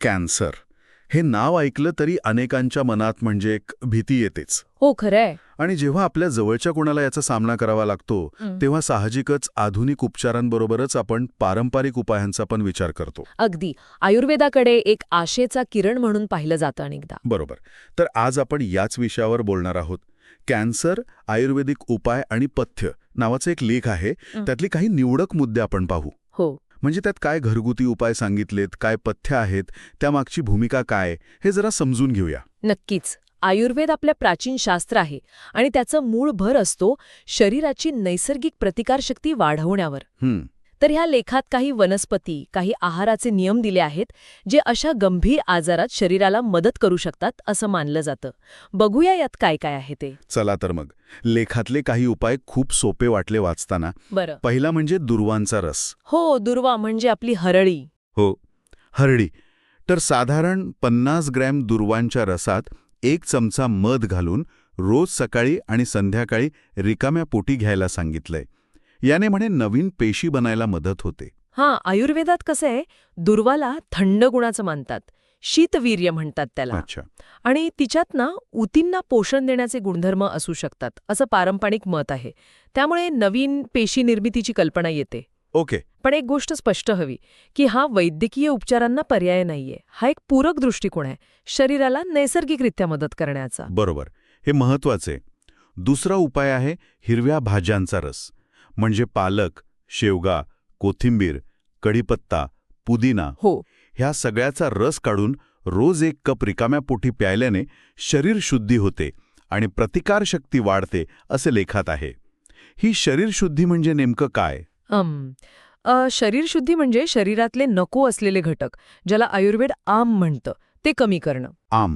Cancer. हे नाव ऐकलं तरी अनेकांच्या मनात म्हणजे एक भीती येतेच. हो खरंय. आणि जेव्हा आपल्या जवळच्या कोणाला याचा सामना करावा लागतो. तेव्हा साहजिकच आधुनिक उपचारांबरोबरच आपण पारंपरिक उपायांचा पण विचार करतो. अगदी. आयुर्वेदाकडे एक आशेचा किरण म्हणून पाहिलं जातं अनेकदा. बरोबर. तर आज आपण याच विषयावर बोलणार आहोत. कॅन्सर आयुर्वेदिक उपाय आणि पथ्य नावाचा एक लेख आहे. त्यातली काही निवडक मुद्दे आपण पाहू. हो. म्हणजे त्यात काय घरगुती उपाय सांगितलेत काय पथ्य आहेत त्यामागची भूमिका काय हे जरा समजून घेऊया. नक्कीच. आयुर्वेद आपल्या प्राचीन शास्त्र आहे आणि त्याचं मूळ भर असतो शरीराची नैसर्गिक प्रतिकारशक्ती वाढवण्यावर. तर ह्या लेखात काही वनस्पती काही आहाराचे नियम दिले आहेत जे अशा गंभीर आजारात शरीराला मदत करू शकतात असं मानलं जातं. बघूया यात काय काय आहे ते. चला तर मग. लेखातले काही उपाय खूप सोपे वाटले वाचताना. बरं. पहिला म्हणजे दुर्वांचा रस. हो दुर्वा म्हणजे आपली हरळी. हो. हरडी तर साधारण पन्नास ग्रॅम दुर्वांच्या रसात एक चमचा मध घालून रोज सकाळी आणि संध्याकाळी रिकाम्या पोटी घ्यायला सांगितलंय. याने म्हणे नवीन पेशी बनायला मदत होते. हां आयुर्वेदात कसं आहे दुर्वाला थंड गुणाचं मानतात शीतवीर्य म्हणतात त्याला. अच्छा. आणि तिच्यात ना ऊतींना पोषण देण्याचे गुणधर्म असू शकतात असं पारंपरिक मत आहे. त्यामुळे नवीन पेशी निर्मितीची कल्पना येते. ओके. पण एक गोष्ट स्पष्ट हवी की हा वैद्यकीय उपचारांना पर्याय नाहीये. हा एक पूरक दृष्टिकोन आहे शरीराला नैसर्गिकरित्या मदत करण्याचा. बरोबर. हे महत्त्वाचे दुसरा उपाय आहे हिरव्या भाज्यांचा रस. म्हणजे पालक शेवगा कोथिंबीर कढीपत्ता पुदिना हो. ह्या सगळ्याचा रस काढून रोज एक कप रिकाम्या पोटी प्यायल्याने शरीर शुद्धी होते आणि प्रतिकारशक्ती वाढते असे लेखात आहे. ही शरीरशुद्धी म्हणजे नेमकं काय? अम अ, शरीरशुद्धी म्हणजे शरीरातले नको असलेले घटक ज्याला आयुर्वेद आम म्हणतं ते कमी करणं. आम.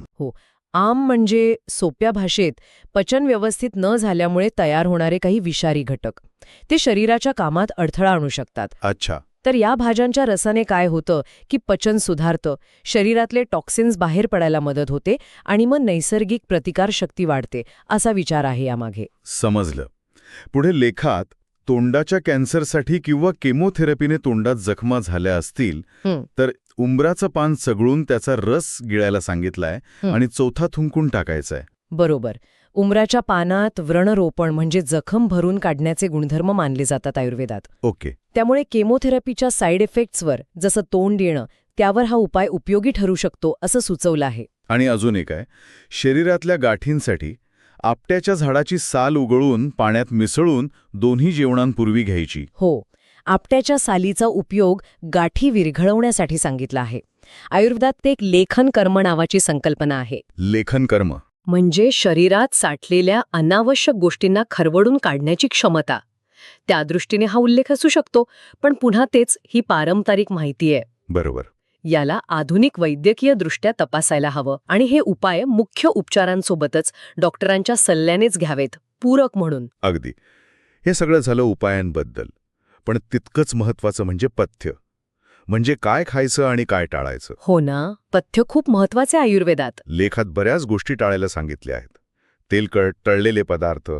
आम म्हणजे सोप्या भाषेत पचन व्यवस्थित न झाल्यामुळे तयार होणारे काही विषारी घटक. ते शरीराच्या कामात अडथळा आणू शकतात. अच्छा. तर या भाज्यांच्या रसाने काय होतं की पचन सुधारतं शरीरातले टॉक्सिन्स बाहेर पडायला मदत होते आणि मग नैसर्गिक प्रतिकारशक्ती वाढते असा विचार आहे यामागे. समजलं. पुढे लेखात तोंडाच्या कॅन्सरसाठी किंवा केमोथेरपीने तोंडात जखमा झाल्या असतील. तर उंबराचं पान चगळून त्याचा रस गिळायला सांगितलाय. आणि चौथा थुंकून टाकायचाय. बरोबर. उमराच्या पानात व्रणरोपण म्हणजे जखम भरून काढण्याचे गुणधर्म मानले जातात आयुर्वेदात. ओके. त्यामुळे केमोथेरपीच्या साईड इफेक्ट्सवर जसं तोंड येणं त्यावर हा उपाय उपयोगी ठरू शकतो असं सुचवलं आहे. आणि अजून एक आहे. शरीरातल्या गाठींसाठी आपट्याच्या झाडाची साल उगळून पाण्यात मिसळून दोन्ही जेवणांपूर्वी घ्यायची. हो आपट्याच्या सालीचा उपयोग गाठी विरघळवण्यासाठी सांगितला आहे. आयुर्वेदात ते एक लेखन कर्म नावाची संकल्पना आहे. लेखन कर्म. म्हणजे शरीरात साठलेल्या अनावश्यक गोष्टींना खरवडून काढण्याची क्षमता. त्या दृष्टीने हा उल्लेख असू शकतो पण पुन्हा तेच ही पारंपरिक माहिती आहे. बरोबर. याला आधुनिक वैद्यकीय दृष्ट्या तपासायला हवं आणि हे उपाय मुख्य उपचारांसोबतच डॉक्टरांच्या सल्ल्यानेच घ्यावेत पूरक म्हणून. अगदी. हे सगळं झालं उपायांबद्दल. पण तितकंच महत्वाचं म्हणजे पथ्य. म्हणजे काय खायचं आणि काय टाळायचं? हो ना पथ्य खूप महत्त्वाचे आयुर्वेदात. लेखात बऱ्याच गोष्टी टाळायला सांगितल्या आहेत. तेलकट तळलेले पदार्थ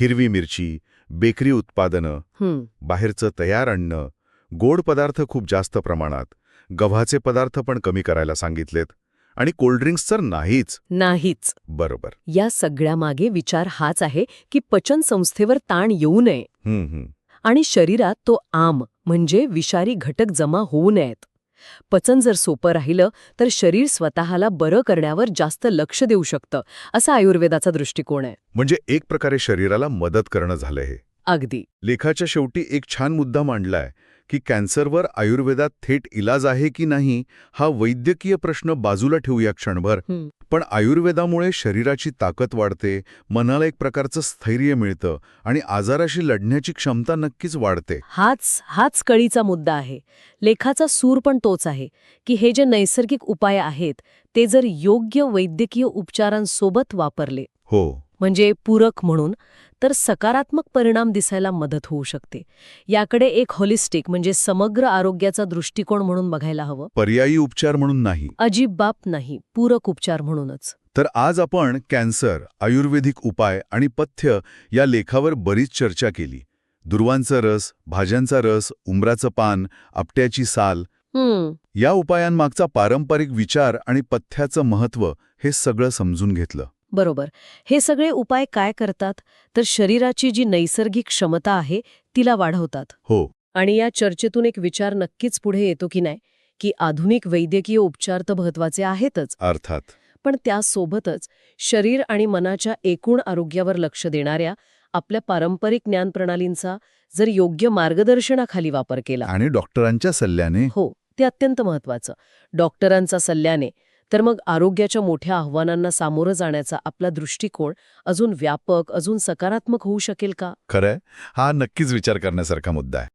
हिरवी मिरची बेकरी उत्पादनं बाहेरचं तयार अन्न गोड पदार्थ खूप जास्त प्रमाणात गव्हाचे पदार्थ पण कमी करायला सांगितलेत. आणि कोल्ड्रिंक्स तर नाहीच. नाहीच. बरोबर. या सगळ्यामागे विचार हाच आहे की पचन संस्थेवर ताण येऊ नये. आणि शरीरात तो आम म्हणजे विषारी घटक जमा होऊ नयेत. पचन जर सोपं राहिलं तर शरीर स्वतःला बरं करण्यावर जास्त लक्ष देऊ शकतं असा आयुर्वेदाचा दृष्टिकोन आहे. म्हणजे एक प्रकारे शरीराला मदत करणं झालं हे. अगदी. लेखाच्या शेवटी एक छान मुद्दा मांडलाय. की कॅन्सरवर आयुर्वेदात थेट इलाज आहे की नाही हा वैद्यकीय प्रश्न बाजूला ठेवूया क्षणभर. पण आयुर्वेदामुळे शरीराची ताकद वाढते मनाला एक प्रकारचं स्थैर्य मिळतं आणि आजाराशी लढण्याची क्षमता नक्कीच वाढते. हाच हाच कळीचा मुद्दा आहे. लेखाचा सूर पण तोच आहे की हे जे नैसर्गिक उपाय आहेत ते जर योग्य वैद्यकीय उपचारांसोबत वापरले. हो. म्हणजे पूरक म्हणून तर सकारात्मक परिणाम दिसायला मदत होऊ शकते. याकडे एक होलिस्टिक म्हणजे समग्र आरोग्याचा दृष्टिकोन म्हणून बघायला हवं. पर्यायी उपचार म्हणून नाही. अजिबात नाही पूरक उपचार म्हणूनच. तर आज आपण कॅन्सर आयुर्वेदिक उपाय आणि पथ्य या लेखावर बरीच चर्चा केली. दुर्वांचा रस भाज्यांचा रस उंबराचं पान आपट्याची साल. या उपायांमागचा पारंपरिक विचार आणि पथ्याचं महत्त्व हे सगळं समजून घेतलं. बरोबर. हे सगळे उपाय काय करतात? तर शरीराची जी नैसर्गिक क्षमता आहे तिला वाढवतात. हो. आणि या चर्चेतून एक विचार नक्कीच पुढे येतो की नाही की आधुनिक वैद्यकीय उपचार तर महत्त्वाचे आहेतच. अर्थात. पण त्यासोबतच शरीर आणि मनाच्या एकूण आरोग्यावर लक्ष देणाऱ्या आपल्या पारंपरिक ज्ञानप्रणालींचा जर योग्य मार्गदर्शनाखाली वापर केला आणि डॉक्टरांच्या सल्ल्याने? हो ते अत्यंत महत्वाचं डॉक्टरांचा सल्ल्याने तर मग आरोग्याच्या मोठ्या आव्हानांना सामोरं जाण्याचा आपला दृष्टिकोन अजून व्यापक अजून सकारात्मक होऊ शकेल का? खरंय. हा नक्कीच विचार करण्यासारखा मुद्दा आहे.